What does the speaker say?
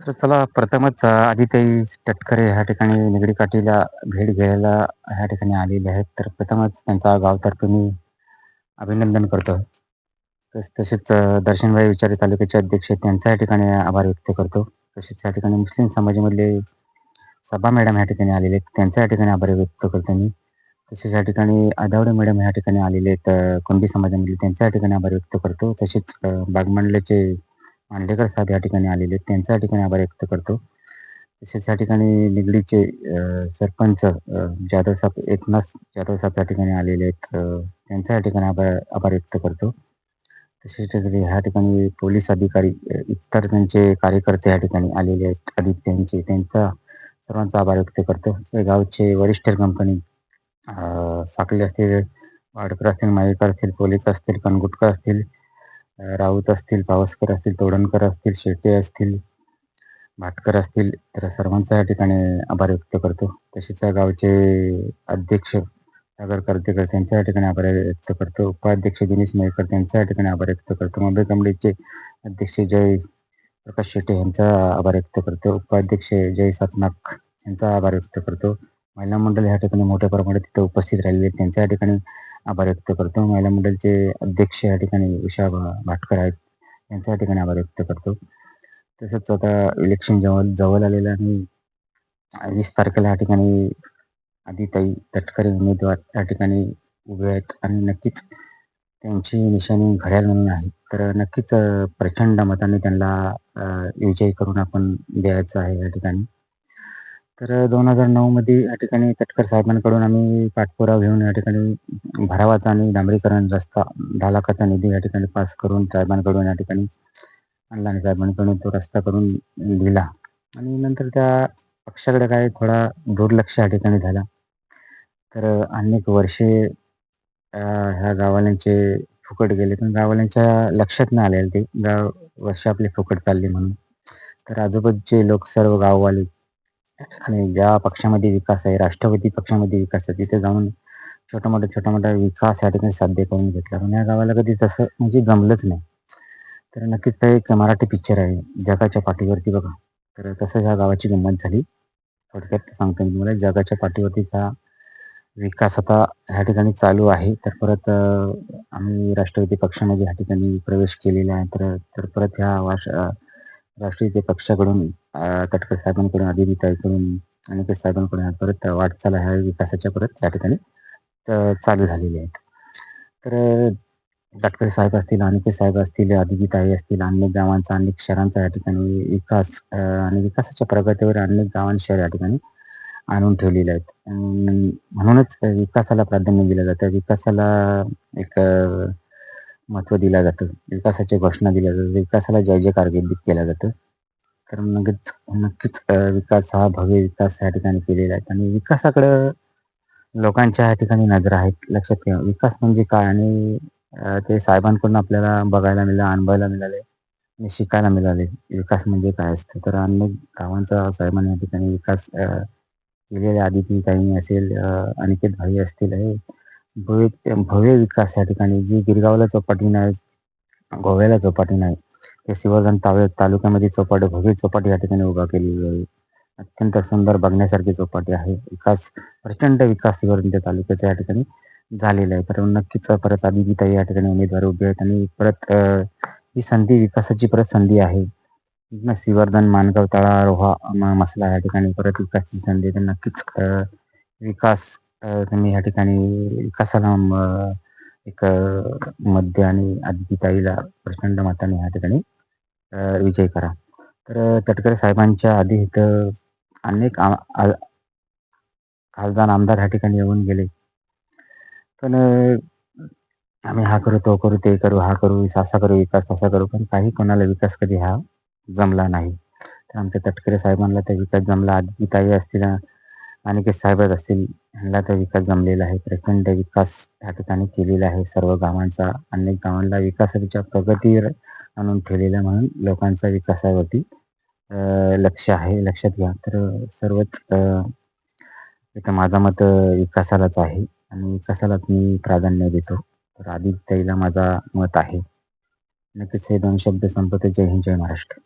तर चला प्रथमच आदिताई तटकरे ह्या ठिकाणी निगडी काठीला भेट घ्यायला ह्या ठिकाणी आलेले आहेत. तर प्रथमच त्यांचा गावतर्फे मी अभिनंदन करतो. तस तसेच दर्शनभाई विचारे तालुक्याचे अध्यक्ष त्यांचा या ठिकाणी आभार व्यक्त करतो. तसेच या ठिकाणी मुस्लिम समाजामधले सभा मॅडम ह्या ठिकाणी आलेले आहेत. त्यांचा या ठिकाणी आभार व्यक्त करतो मी. तसेच या ठिकाणी आदावडे मॅडम ह्या ठिकाणी आलेले आहेत अ, कुणबी समाजामधले त्यांचा या ठिकाणी आभार व्यक्त करतो. तसेच बागमंडल्याचे मांडलेकर साहेब या ठिकाणी आलेले आहेत. त्यांचा या ठिकाणी आभार व्यक्त करतो. तसेच या ठिकाणी निगडीचे सरपंच जाधव साहेब एकनाथ जाधव साहेब या ठिकाणी आलेले आहेत. त्यांचा या ठिकाणी आभार आभार व्यक्त करतो. तसेच ह्या ठिकाणी पोलीस अधिकारी इतर त्यांचे कार्यकर्ते या ठिकाणी आलेले आहेत. अधिक त्यांचे त्यांचा सर्वांचा आभार व्यक्त करतो. गावचे वरिष्ठ कंपनी अ, साखळी असतील, वाडकर असतील, मायेकर असतील, पोलीस असतील, कनगुटकर असतील, राऊत असतील, पावसकर असतील, तोडणकर असतील, शेटे असतील, भाटकर असतील, तर सर्वांचा या ठिकाणी आभार व्यक्त करतो. तसेच या गावचे अध्यक्ष सागर कर्तेकर त्यांच्या या ठिकाणी आभार व्यक्त करतो. उपाध्यक्ष दिनेश मयेकर त्यांच्या या ठिकाणी आभार व्यक्त करतो. मुंबई कमिटीचे अध्यक्ष जय प्रकाश शेटे यांचा आभार व्यक्त करतो. उपाध्यक्ष जय सातनाक यांचा आभार व्यक्त करतो. महिला मंडळ ह्या ठिकाणी मोठ्या प्रमाणात तिथे उपस्थित राहिलेले आहेत. त्यांच्या या ठिकाणी आभार व्यक्त करतो. महिला मंडळचे अध्यक्ष या ठिकाणी उषा भाटकर आहेत. त्यांच्या या ठिकाणी आभार व्यक्त करतो. तसंच आता इलेक्शन जवळ जवळ आलेलं आणि वीस तारखेला या ठिकाणी आदिताई तटकरे उमेदवार या ठिकाणी उभे आहेत आणि नक्कीच त्यांची निशाणी घड्याळ म्हणून आहे. तर नक्कीच प्रचंड मताने त्यांना विजयी करून आपण द्यायचं आहे या ठिकाणी. तर दोन हजार नऊ मध्ये या ठिकाणी तटकर साहेबांकडून आम्ही पाठपुरावा घेऊन या ठिकाणी भरावाचा आणि डांबरीकरण रस्ता 10 लाखाचा निधी या ठिकाणी पास करून साहेबांकडून या ठिकाणी आणला आणि साहेबांकडून तो रस्ता करून दिला आणि नंतर त्या पक्षाकडे काय थोडा दुर्लक्ष या ठिकाणी झाला. तर अनेक वर्षे ह्या गाववाल्यांचे फुकट गेले. पण गाववाल्यांच्या लक्षात नाही आलेलं ते गाव वर्ष आपले फुकट चालले म्हणून. तर आजूबाजूचे लोक सर्व गाववाले आणि ज्या पक्षामध्ये विकास आहे, राष्ट्रवादी पक्षामध्ये विकास आहे, तिथे जाऊन छोटा-मोठा, छोटा-मोठा विकास या ठिकाणी साध्य करून घेतला. पण या गावाला कधी तसं म्हणजे जमलंच नाही. तर नक्कीच ते एक मराठी पिक्चर आहे, जगाच्या पाठीवरती बघा. तर तसं ह्या गावाची गंमत झाली. थोडक्यात सांगतो मी तुम्हाला, जगाच्या पाठीवरतीचा विकास आता ह्या ठिकाणी चालू आहे. तर परत आम्ही राष्ट्रवादी पक्षामध्ये ह्या ठिकाणी प्रवेश केलेला आहे. तर तर परत ह्या वाश राष्ट्रवादी पक्षाकडून तटकर तटकरे साहेबांकडून, आणि ते साहेबांकडून परत वाटचाल ह्या विकासाच्या परत त्या ठिकाणी चालू झालेली आहेत. तर अ, तटकरे साहेब असतील, अनेक साहेब असतील, आदितीताई असतील, अनेक गावांचा, अनेक शहरांचा या ठिकाणी विकास आणि विकासाच्या प्रगतीवर अनेक गावां शहर या ठिकाणी आणून ठेवलेले आहेत. म्हणूनच विकासाला प्राधान्य दिलं जातं. विकासाला एक महत्त्व दिलं जातं. विकासाच्या घोषणा दिल्या जातात. विकासाला जय-जयकार घोषित केलं जातं. तर नक्कीच नक्कीच विकास हा भव्य विकास या ठिकाणी केलेला आहे आणि विकासाकडं लोकांच्या या ठिकाणी नजर आहेत. लक्षात ठेवा. विकास म्हणजे काय आणि ते साहेबांकडून आपल्याला बघायला मिळालं, अनुभवायला मिळाले आणि शिकायला मिळाले. विकास म्हणजे काय असतं. तर अनेक गावांचा साहेबांनी या ठिकाणी विकास अ, केलेले आदितीताई असेल, अ, अनिकेत भाई असतील, हे भव्य भव्य विकास या ठिकाणी जी गिरगावला चौपाटी नाही, गोव्याला चौपाटी नाही. ते सिवर्धन तालु तालुक्यामध्ये चौपाटी भव्य चौपाटी या ठिकाणी उभा केलेली आहे. अत्यंत सुंदर बघण्यासारखी चौपाटी आहे. विकास प्रचंड विकास सिवर्धन तालुक्याचा या ठिकाणी झालेला आहे. तर नक्कीच परत अभिजिता या ठिकाणी उमेदवार उभे आहेत आणि परत ही संधी विकासाची परत संधी आहे. न सिवर्धन, तळा, रोहा, मसला या ठिकाणी परत विकासाची संधी तर नक्कीच विकास अ, तुम्ही या ठिकाणी विकासाला म एक अ, मध्य आणि आदितीताईला प्रचंड मताने या ठिकाणी अ, विजय करा. तर अ, तटकरे साहेबांच्या आधी इथं अनेक आ आ खासदार, आमदार ह्या ठिकाणी येऊन गेले. पण अ, आम्ही हा करू, तो करू, ते करू, हा करू, असा करू विकास, तसा करू. पण काही कोणाला विकास कधी हा जमला नाही. तर आमच्या तटकरे साहेबांना ते विकास जमला. आदितीताई असतील, अनेक साहेब असतील, ह्यांना तर विकास जमलेला आहे. प्रचंड विकास या ठिकाणी केलेला आहे सर्व गावांचा. अनेक गावांना विकासाच्या प्रगतीवर आणून ठेवलेला म्हणून लोकांचा विकासावरती लक्ष आहे. लक्षात घ्या. तर सर्वच इथं माझा मत विकासालाच आहे आणि विकासालाच मी प्राधान्य देतो. तर आदित्यला माझा मत आहे. नक्कीच हे दोन शब्द संपत जय हिंद, जय महाराष्ट्र.